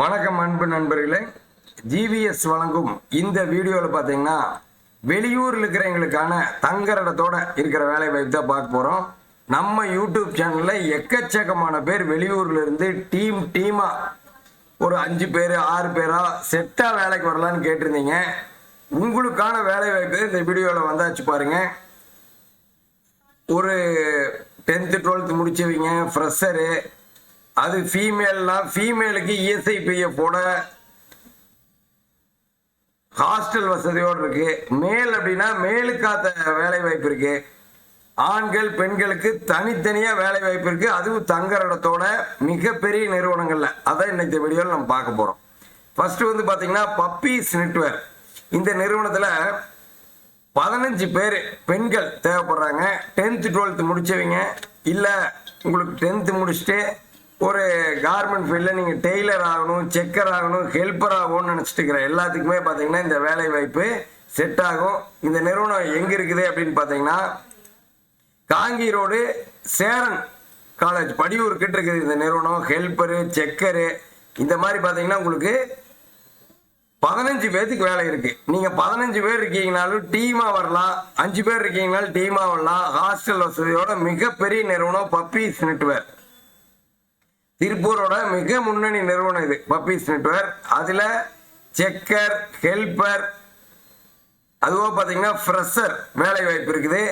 வணக்கம் அன்பு நண்பர்களே. ஜிவிஎஸ் வழங்கும் இந்த வீடியோவில் பார்த்தீங்கன்னா வெளியூரில் இருக்கிறவங்களுக்கான தங்குற இடத்தோட இருக்கிற வேலை வாய்ப்பு தான் பார்க்க போகிறோம் நம்ம யூடியூப் சேனலில் எக்கச்சக்கமான பேர் வெளியூரில் இருந்து டீம் டீமாக ஒரு அஞ்சு பேர் ஆறு பேராக செட்டாக வேலைக்கு வரலான்னு கேட்டிருந்தீங்க. உங்களுக்கான வேலை வாய்ப்பு இந்த வீடியோவில் வந்தாச்சு பாருங்கள் ஒரு டென்த்து டுவெல்த்து முடிச்சவங்க ஃப்ரெஷரு அது ஃபீமேல்னா ஃபீமேலுக்கு இஎஸ்ஐ பிஎஃபோட ஹாஸ்டல் வசதியோடு இருக்கு. மேல் அப்படின்னா மேலுக்காத்த வேலை வாய்ப்பு இருக்கு. ஆண்கள் பெண்களுக்கு தனித்தனியாக வேலை வாய்ப்பு இருக்கு. அதுவும் தங்குற இடத்தோட மிகப்பெரிய நிறுவனங்கள்ல. அதான் இன்னைக்கு வீடியோவில் நம்ம பார்க்க போகிறோம் ஃபர்ஸ்ட் வந்து பார்த்தீங்கன்னா பப்பீஸ் நெட்வேர் இந்த நிறுவனத்தில் பதினஞ்சு பேர் பெண்கள் தேவைப்படுறாங்க. டென்த்து டுவெல்த்து முடிச்சவங்க. இல்லை உங்களுக்கு டென்த்து முடிச்சுட்டு ஒரு கார்மெண்ட் ஃபீல்டில் நீங்கள் டெய்லர் ஆகணும் செக்கர் ஆகணும் ஹெல்ப்பர் ஆகணும்னு நினச்சிட்டு இருக்கிற எல்லாத்துக்குமே பார்த்தீங்கன்னா இந்த வேலை வாய்ப்பு செட் ஆகும். இந்த நிறுவனம் எங்கே இருக்குது அப்படின்னு பார்த்தீங்கன்னா காங்கி ரோடு சேரன் காலேஜ் படியூர் கிட்ட இருக்குது இந்த நிறுவனம். ஹெல்ப்பரு செக்கரு இந்த மாதிரி பார்த்தீங்கன்னா உங்களுக்கு பதினஞ்சு பேர்த்துக்கு வேலை இருக்கு. நீங்க பதினஞ்சு பேர் இருக்கீங்கனாலும் டீமா வரலாம். அஞ்சு பேர் இருக்கீங்கனாலும் டீமா வரலாம். ஹாஸ்டல் வசதியோட மிகப்பெரிய நிறுவனம் பப்பீஸ் நெட்வேர் திருப்பூரோட மிக முன்னணி நிறுவனம் இது. பப்பீஸ் நெட்வொர்க் அதில் செக்கர் ஹெல்ப்பர் அதுவோ பார்த்தீங்கன்னா ஃப்ரெஷர் வேலை வாய்ப்பு இருக்குது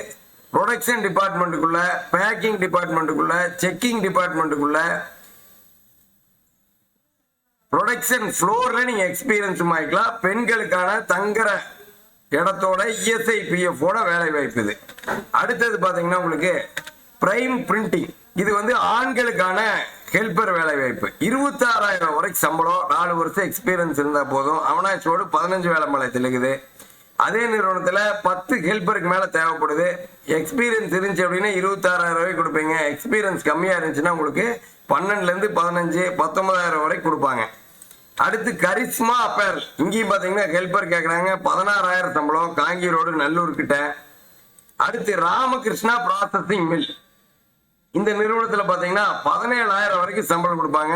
ப்ரொடக்ஷன் டிபார்ட்மெண்ட்டுக்குள்ள பேக்கிங் டிபார்ட்மெண்ட்டுக்குள்ள செக்கிங் டிபார்ட்மெண்ட்டுக்குள்ள ப்ரொடக்ஷன் ஃப்ளோரில் நீங்கள் எக்ஸ்பீரியன்ஸ் ஆகிக்கலாம் பெண்களுக்கான தங்குற இடத்தோட இஎஸ்ஐ பிஎஃபோட வேலை வாய்ப்பு இது. அடுத்தது பார்த்தீங்கன்னா உங்களுக்கு பிரைம் பிரிண்டிங் இது வந்து ஆண்களுக்கான ஹெல்பர் வேலை வாய்ப்பு இருபத்தாறாயிரம் வரைக்கும் சம்பளம் நாலு வருஷம் எக்ஸ்பீரியன்ஸ் இருந்தால் போதும். அவனாச்சோடு பதினஞ்சு வேலை மலையத்தில் இருக்குது. அதே நிறுவனத்தில் பத்து ஹெல்ப்பருக்கு மேலே தேவைப்படுது. எக்ஸ்பீரியன்ஸ் இருந்துச்சு அப்படின்னா இருபத்தாறாயிரம் ரூபாய்க்கு கொடுப்பீங்க. எக்ஸ்பீரியன்ஸ் கம்மியாக இருந்துச்சுன்னா உங்களுக்கு பன்னெண்டுலேருந்து பதினஞ்சு பத்தொன்பதாயிரம் வரைக்கும் கொடுப்பாங்க. அடுத்து கரிஷ்மா அப்பேர் இங்கேயும் பார்த்தீங்கன்னா ஹெல்ப்பர் கேட்குறாங்க பதினாறாயிரம் சம்பளம் காங்கி ரோடு நல்லூர் கிட்ட அடுத்து ராமகிருஷ்ணா ப்ராசஸிங் மில் இந்த நிறுவனத்தில் பார்த்தீங்கன்னா பதினேழாயிரம் வரைக்கும் சம்பளம் கொடுப்பாங்க.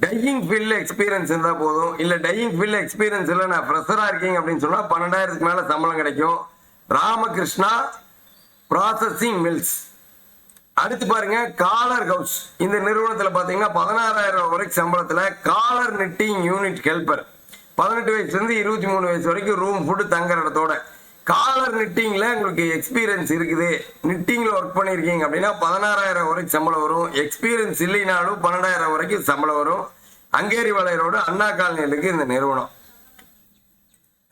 டையிங் ஃபீல்டில் எக்ஸ்பீரியன்ஸ் இருந்தால் போதும். இல்லை டையிங் ஃபீல்டில் எக்ஸ்பீரியன்ஸ் இல்லை நான் ஃப்ரெஷராக இருக்கீங்க அப்படின்னு சொன்னால் பன்னெண்டாயிரத்துக்கு மேலே சம்பளம் கிடைக்கும். ராமகிருஷ்ணா ப்ராசஸிங் மில்ஸ் அடுத்து பாருங்க காலர் ஹவுஸ் இந்த நிறுவனத்தில் பார்த்தீங்கன்னா பதினாறாயிரம் வரைக்கும் சம்பளத்தில் காலர் நெட்டிங் யூனிட் ஹெல்பர் பதினெட்டு வயசுலேருந்து இருபத்தி மூணு வயசு வரைக்கும் ரூம் ஃபுட்டு தங்குற இடத்தோட. காலர் நிட்டிங்கில் உங்களுக்கு எக்ஸ்பீரியன்ஸ் இருக்குது. நிட்டிங்கில் ஒர்க் பண்ணியிருக்கீங்க அப்படின்னா பதினாறாயிரம் வரைக்கும் சம்பளம் வரும். எக்ஸ்பீரியன்ஸ் இல்லைனாலும் பன்னெண்டாயிரம் வரைக்கும் சம்பளம் வரும். அங்கேரி வளையரோட அண்ணா காலனிலுக்கு இந்த நிறுவனம்.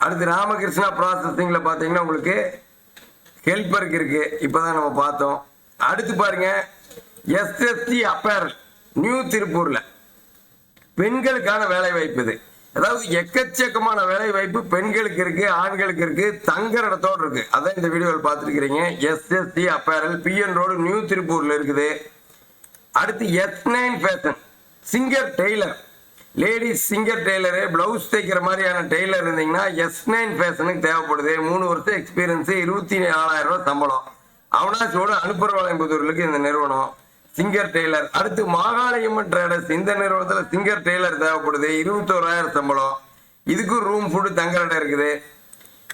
அடுத்து ராமகிருஷ்ணா ப்ராசஸிங்கில் பார்த்தீங்கன்னா உங்களுக்கு ஹெல்ப்பருக்கு இப்போ தான் நம்ம பார்த்தோம். அடுத்து பாருங்கள் எஸ்எஸ்டி அப்பேரல் நியூ திருப்பூரில். பெண்களுக்கான வேலை வாய்ப்பு இது. அதாவது எக்கச்சக்கமான வேலை வாய்ப்பு பெண்களுக்கு இருக்கு ஆண்களுக்கு இருக்கு தங்குற இடத்தோடு இருக்கு. அதான் இந்த வீடியோவில் பார்த்துருக்கிறீங்க. SST apparel PN road new திருப்பூர்ல இருக்குது. அடுத்து S nine fashion singer tailor ladies singer tailor blouse தைக்கிற மாதிரியான டெய்லர் இருந்தீங்கன்னா எஸ் நைன் ஃபேஷனுக்கு தேவைப்படுது. மூணு வருஷம் எக்ஸ்பீரியன்ஸு இருபத்தி நாலாயிரம் ரூபாய் சம்பளம். அவனாச்சோடு அனுப்புறவாளையம்புதூர்லுக்கு இந்த நிறுவனம். சிங்கர் டெய்லர் அடுத்து மாகாளியம்மன் ட்ரேடர்ஸ் இந்த நிறுவனத்துல சிங்கர் டெய்லர் தேவைப்படுது. இருபத்தோராயிரம் சம்பளம். இதுக்கும் ரூம் ஃபுட்டு தங்குற இடம் இருக்குது.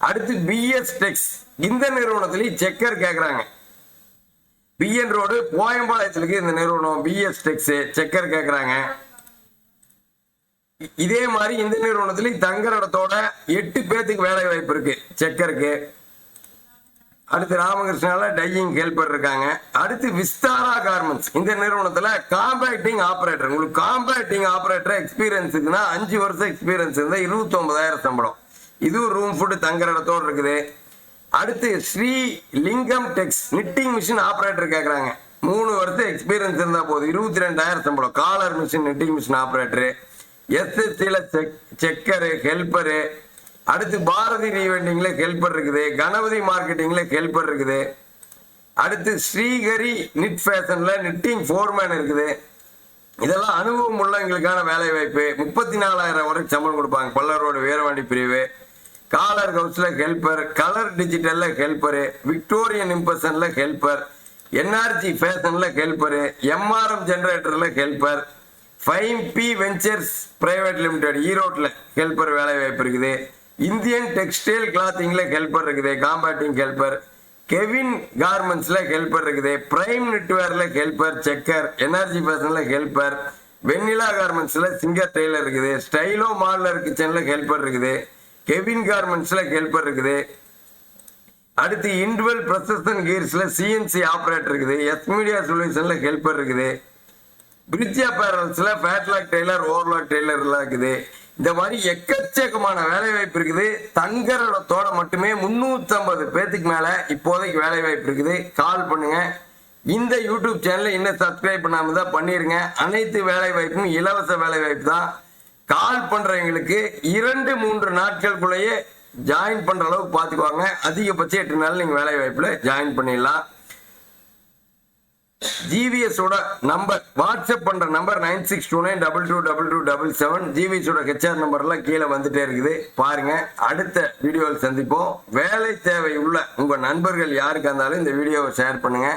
அடுத்து பிஎஸ் டெக்ஸ் இந்த நிறுவனத்துலேயும் செக்கர் கேட்குறாங்க பிஎன் ரோடு போயம்பாளையத்துக்கு இந்த நிறுவனம். பிஎஸ் டெக்ஸ் செக்கர் கேட்குறாங்க இதே மாதிரி இந்த நிறுவனத்துலேயும் தங்குற இடத்தோட எட்டு பேர்த்துக்கு வேலை வாய்ப்பு இருக்கு செக்கருக்கு அடுத்து ராமகிருஷ்ணால டையிங் ஹெல்பர் இருக்காங்க அடுத்து விஸ்தாரா கார்மெண்ட்ஸ் இந்த நிறுவனத்துல காம்பேக்டிங் ஆபரேட்டர் உங்களுக்கு காம்பேக்டிங் ஆபரேட்டர் எக்ஸ்பீரியன்ஸ் இருக்குன்னா அஞ்சு வருஷம் எக்ஸ்பீரியன்ஸ் இருந்தா இருபத்தி ஒன்பதாயிரம் சம்பளம் இதுவும் ரூம் ஃபுட்டு தங்குற இடத்தோடு இருக்குது. அடுத்து ஸ்ரீ லிங்கம் டெக்ஸ் நிட்டிங் மிஷின் ஆபரேட்டர் கேட்குறாங்க மூணு வருஷம் எக்ஸ்பீரியன்ஸ் இருந்தா போதும். இருபத்தி ரெண்டாயிரம் சம்பளம் collar machine knitting machine operator எஸ்எஸ்சியில் check checker helper அடுத்து பாரதி ரீவெண்டிங்ல ஹெல்ப்பர் இருக்குது கணபதி மார்க்கெட்டிங்ல ஹெல்ப்பர் இருக்குது அடுத்து ஸ்ரீஹரி நிட் ஃபேஷன்ல நிட்டிங் ஃபோர்மேன் இருக்குது. இதெல்லாம் அனுபவம் உள்ளவங்களுக்கான வேலை வாய்ப்பு முப்பத்தி நாலாயிரம் வரைக்கும் சம்பளம் கொடுப்பாங்க. கொல்லரோட வீரவாண்டி பிரிவு. காலர் ஹவுஸ்ல ஹெல்ப்பர் கலர் டிஜிட்டல்ல ஹெல்ப்பரு விக்டோரியன் இம்பர்சன்ல ஹெல்ப்பர் என்ஆர்ஜி ஃபேஷன்ல helper MRM ஜெனரேட்டர்ல helper five P ventures private limited ஈரோட்டில் ஹெல்ப்பர் வேலை வாய்ப்பு இருக்குது. இந்தியன் டெக்ஸ்டைல் கிளாத்திங்ல ஹெல்ப்பர் இருக்குது காம்பேட்டிங் ஹெல்ப்பர். கெவின் கார்மெண்ட்ஸ்ல ஹெல்ப்பர் இருக்குது பிரைம் நெட்வேர்ல ஹெல்ப்பர் செக்கர் எனர்ஜி பர்சன்ல ஹெல்ப்பர் வெண்ணிலா கார்மெண்ட்ஸ்ல சிங்கர் டெய்லர் இருக்குது ஸ்டைலோ மாடலர் கிச்சன்ல ஹெல்ப்பர் இருக்குது கெவின் கார்மெண்ட்ஸ்ல ஹெல்ப்பர் இருக்குது. அடுத்து இன்டுவல் ப்ரொசஸன் கீர்ஸ்ல சிஎன்சி ஆப்ரேட்டர் இருக்குது எஸ் மீடியா சொல்யூஷன்ல ஹெல்ப்பர் இருக்குது. பிரிட்ஜ் அப்பேரல்ஸ்ல ஃபேட்லாக் டெய்லர் ஓவர்லாக் டெய்லர்லாம் இருக்குது. இந்த மாதிரி எக்கச்சக்கமான வேலை வாய்ப்பு இருக்குது தங்கரடத்தோட மட்டுமே முன்னூத்தம்பது பேத்துக்கு மேல இப்போதைக்கு வேலை வாய்ப்பு இருக்குது. கால் பண்ணுங்க. இந்த யூடியூப் சேனலை இன்னும் சப்ஸ்கிரைப் பண்ணாம தான் பண்ணிருங்க. அனைத்து வேலை வாய்ப்பும் இலவச வேலை வாய்ப்பு தான். கால் பண்றவங்களுக்கு இரண்டு மூன்று நாட்களுக்குள்ளேயே ஜாயின் பண்ற அளவுக்கு பாத்துக்குவாங்க. அதிகபட்சம் எட்டு நாள் நீங்க வேலை வாய்ப்புல ஜாயின் பண்ணிடலாம். ஜிவிஎஸோட நம்பர் வாட்ஸ்அப் பண்ணுற number nine six two nine double two double two double seven ஜிவிஎஸோட HR நம்பர்லாம் கீழே வந்துட்டே இருக்குது. பாருங்க அடுத்த வீடியோவில் சந்திப்போம். வேலை தேவை உள்ள உங்கள் நண்பர்கள் யாருக்கா இருந்தாலும் இந்த வீடியோவை ஷேர் பண்ணுங்க.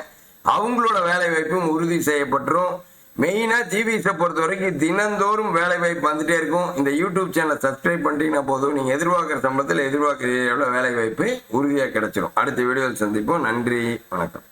அவங்களோட வேலை வாய்ப்பும் உறுதி செய்யப்பட்டுரும். மெயினாக ஜிவிஎஸை பொறுத்த வரைக்கும் தினந்தோறும் வேலை வாய்ப்பு வந்துட்டே இருக்கும். இந்த யூடியூப் சேனலை சப்ஸ்கிரைப் பண்ணிட்டீங்கன்னா போதும். நீங்கள் எதிர்பார்க்குற சம்பளத்தில் எதிர்பார்க்குற வேலை வாய்ப்பு உறுதியாக கிடைச்சிரும். அடுத்த வீடியோவில் சந்திப்போம். நன்றி வணக்கம்.